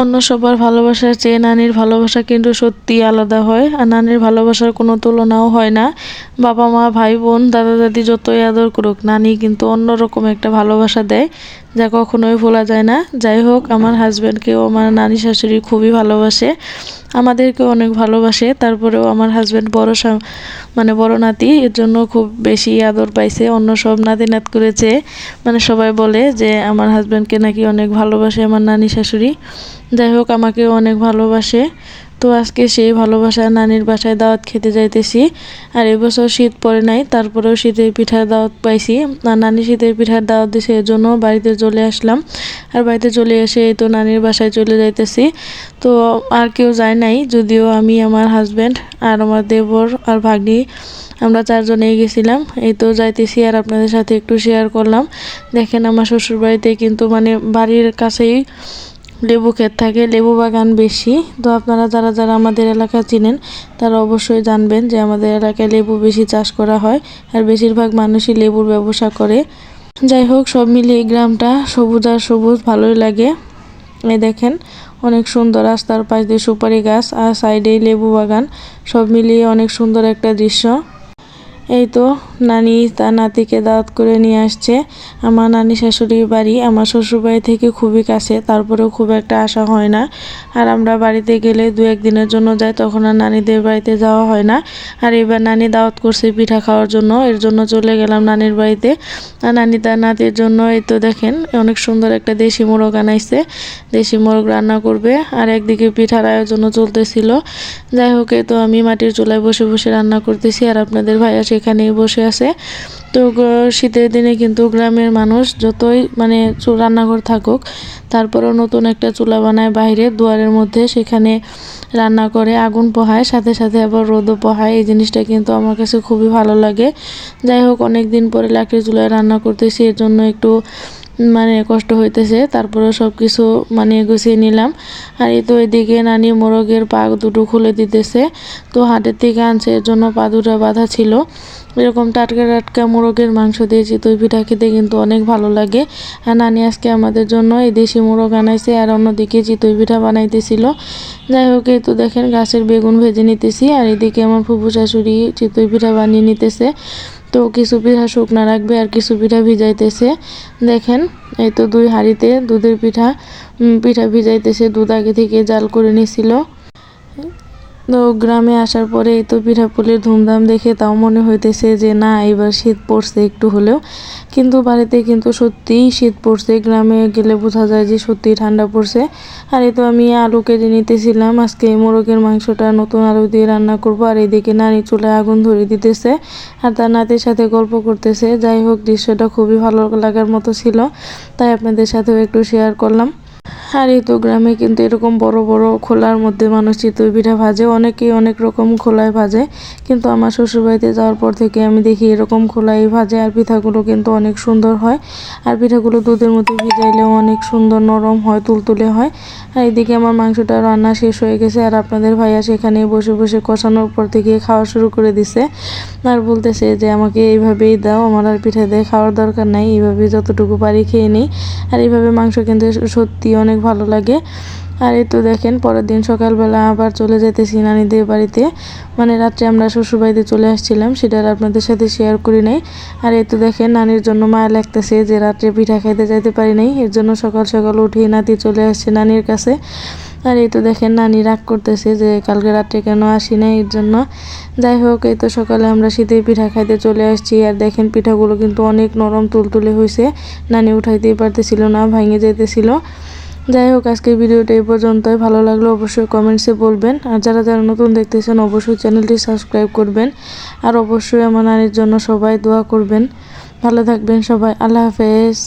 অন্য সবার ভালোবাসার চেয়ে নানির ভালোবাসা কিন্তু সত্যি আলাদা হয়, আর নানির ভালোবাসার কোনো তুলনাও হয় না। বাবা মা, ভাই, বোন, দাদা, দাদি যতই আদর করুক, নানি কিন্তু অন্যরকম একটা ভালোবাসা দেয়, যা কখনোই ভোলা যায় না। যাই হোক, আমার হাজব্যান্ডকেও আমার নানি শাশুড়ি খুবই ভালোবাসে। আমাদেরকেও অনেক ভালোবাসে, তারপরেও আমার হাজব্যান্ড বড় মানে বড় নাতি, এর জন্য খুব বেশি আদর পাইছে। অন্য সব নাতি নাত করেছে। মানে সবাই বলে যে, আমার হাজব্যান্ডকে নাকি অনেক ভালোবাসে আমার নানি শাশুড়ি যাই হোক, আমাকেও অনেক ভালোবাসে। তো আজকে সেই ভালোবাসা নানির বাসায় দাওয়াত খেতে যাইতেছি। আর এবছর শীত পড়ে নাই, তারপরেও শীতের পিঠার দাওয়াত পাইছি। আর নানি শীতের পিঠার দাওয়াত দিছে এর জন্য বাড়িতে চলে আসলাম। আর বাড়িতে চলে এসে তো নানির বাসায় চলে যাইতেছি। তো আর কেউ যায় নাই, যদিও আমি, আমার হাজব্যান্ড আর আমার দেবর আর ভাগ্নি, আমরা চারজনেই গেছিলাম। এই তো যাইতেছি আর আপনাদের সাথে একটু শেয়ার করলাম। দেখেন আমার শ্বশুর বাড়িতে কিন্তু মানে বাড়ির কাছেই লেবু ক্ষেত থাকে, লেবু বাগান বেশি। তো আপনারা যারা যারা আমাদের এলাকা চিনেন, তারা অবশ্যই জানবেন যে আমাদের এলাকায় লেবু বেশি চাষ করা হয়, আর বেশিরভাগ মানুষই লেবুর ব্যবসা করে। যাই হোক, সব মিলিয়ে এই গ্রামটা সবুজ আর সবুজ, ভালোই লাগে। এ দেখেন, অনেক সুন্দর রাস্তার পাশ দিয়ে সুপারি গাছ, আর সাইডে লেবু বাগান। সব মিলিয়ে অনেক সুন্দর একটা দৃশ্য। এই তো, নানি তার নাতিকে দাওয়াত করে নিয়ে আসছে। আমার নানি শাশুড়ির বাড়ি, আমার শ্বশুরবাড়ি থেকে খুবই কাছে, তারপরেও খুব একটা আসা হয় না। আর আমরা বাড়িতে গেলে দু একদিনের জন্য যাই, তখন আর নানিদের বাড়িতে যাওয়া হয় না। আর এবার নানি দাওয়াত করছে পিঠা খাওয়ার জন্য, এর জন্য চলে গেলাম নানির বাড়িতে। আর নানি তার নাতির জন্য, এই তো দেখেন, অনেক সুন্দর একটা দেশি মোরগ আনাইছে। দেশি মোরগ রান্না করবে, আর একদিকে পিঠার আয়োজনও চলতেছিল। যাই হোক তো আমি মাটির চুলায় বসে বসে রান্না করতেছি, আর আপনাদের ভাইয়া সেখানেই বসে আছে। তো শীতের দিনে কিন্তু গ্রামের মানুষ যতই মানে রান্নাঘর থাকুক, তারপরও নতুন একটা চুলা বানায় বাইরে, দুয়ারের মধ্যে সেখানে রান্না করে, আগুন পোহায়, সাথে সাথে আবার রোদও পোহায়। এই জিনিসটা কিন্তু আমার কাছে খুবই ভালো লাগে। যাই হোক অনেক দিন পরে লাকড়ি চুলায় রান্না করতেছি, এর জন্য একটু মানে কষ্ট হইতেছে তারপরে সব কিছু মানে গুছিয়ে নিলাম। আর এই তো এদিকে নানি মোরগের পাক দুটো খুলে দিতেছে। তো হাটের থেকে আনছে, এর জন্য পা দুটো বাঁধা ছিল। এরকম টাটকা টাটকা মোরগের মাংস দিয়ে চিতই পিঠা খেতে কিন্তু অনেক ভালো লাগে। আর নানি আজকে আমাদের জন্য এই দেশি মোরগ আনাইছে, আর অন্যদিকে চিতই পিঠা বানাইতেছিল। যাই হোক, এই তো দেখেন গাছের বেগুন ভেজে নিতেছি, আর এদিকে আমার ফুফু শাশুড়ি চিতই পিঠা বানিয়ে নিতেছে। তো কিছু পিঠা শুকনা রাখবে আর কিছু পিঠা ভিজাইতেছে। দেখেন, এই তো দুই হাঁড়িতে দুধের পিঠা পিঠা ভিজাইতেছে, দুধ আগে থেকে জাল করে নিছিল। তো গ্রামে আসার পরে এই তো পিঠাপুলির ধুমধাম দেখে তাও মনে হইতেছে যে, না এবার শীত পড়ছে একটু হলেও। কিন্তু বাড়িতে কিন্তু সত্যিই শীত পড়ছে। গ্রামে গেলে বোঝা যায় যে, সত্যিই ঠান্ডা পড়ছে। আর এই তো আমি আলু কেটে নিতেছিলাম। আজকে মোরগের মাংসটা নতুন আলু দিয়ে রান্না করব। আর এদিকে নানি চুলায় আগুন ধরে দিতেছে আর তার নাতির সাথে গল্প করতেছে। যাই হোক, দৃশ্যটা খুবই ভালো লাগার মতো ছিল। তাই আপনাদের সাথেও একটু শেয়ার করলাম। আর এই তো গ্রামে কিন্তু এরকম বড় বড় খোলার মধ্যে মানুষ চিতই পিঠা ভাজে, অনেকেই অনেক রকম খোলায় ভাজে। কিন্তু আমার শ্বশুরবাড়িতে যাওয়ার পর থেকে আমি দেখি এরকম খোলাই ভাজে আর পিঠাগুলো কিন্তু অনেক সুন্দর হয়। আর পিঠাগুলো দুধের মধ্যে ভিজাইলেও অনেক সুন্দর নরম হয়, তুলতুলে হয়। আর এদিকে আমার মাংসটা রান্না শেষ হয়ে গেছে আর আপনাদের ভাইয়া সেখানে বসে বসে কষানোর পর থেকে খাওয়া শুরু করে দিছে। আর বলতেছে যে, আমাকে এইভাবেই দাও, আমার আর পিঠা দিয়ে খাওয়ার দরকার নাই, এইভাবে যতটুকু পারি খেয়ে নিই। আর এইভাবে মাংস কিন্তু সত্যি অনেক ভালো লাগে। আর এই তো দেখেন, পরের দিন সকালবেলা আবার চলে যেতেছি নানিদের বাড়িতে। মানে রাত্রে আমরা শ্বশুরবাড়িতে চলে আসছিলাম, সেটা আর আপনাদের সাথে শেয়ার করি নাই। আর এই তো দেখেন, নানির জন্য মায়া লাগতেছে যে রাত্রে পিঠা খাইতে যাইতে পারি নাই, এর জন্য সকাল সকাল উঠে নাতি চলে আসছে নানির কাছে। আর এই তো দেখেন, নানি রাগ করতেছে যে কালকে রাত্রে কেন আসি না এর জন্য। যাই হোক, এই তো সকালে আমরা শীতের পিঠা খাইতে চলে আসছি। আর দেখেন, পিঠাগুলো কিন্তু অনেক নরম তুলতুলে হয়েছে নানি উঠাইতেই পারতেছিল না, ভাঙে যেতেছিল যাই হোক, আজকের ভিডিওটা এই পর্যন্তই। ভালো লাগল অবশ্যই কমেন্টসে বলবেন। আর যারা যারা নতুন দেখতেছেন, অবশ্যই চ্যানেলটি সাবস্ক্রাইব করবেন। আর অবশ্যই আমার নানির জন্য সবাই দোয়া করবেন। ভালো থাকবেন সবাই। আল্লাহ হাফেজ।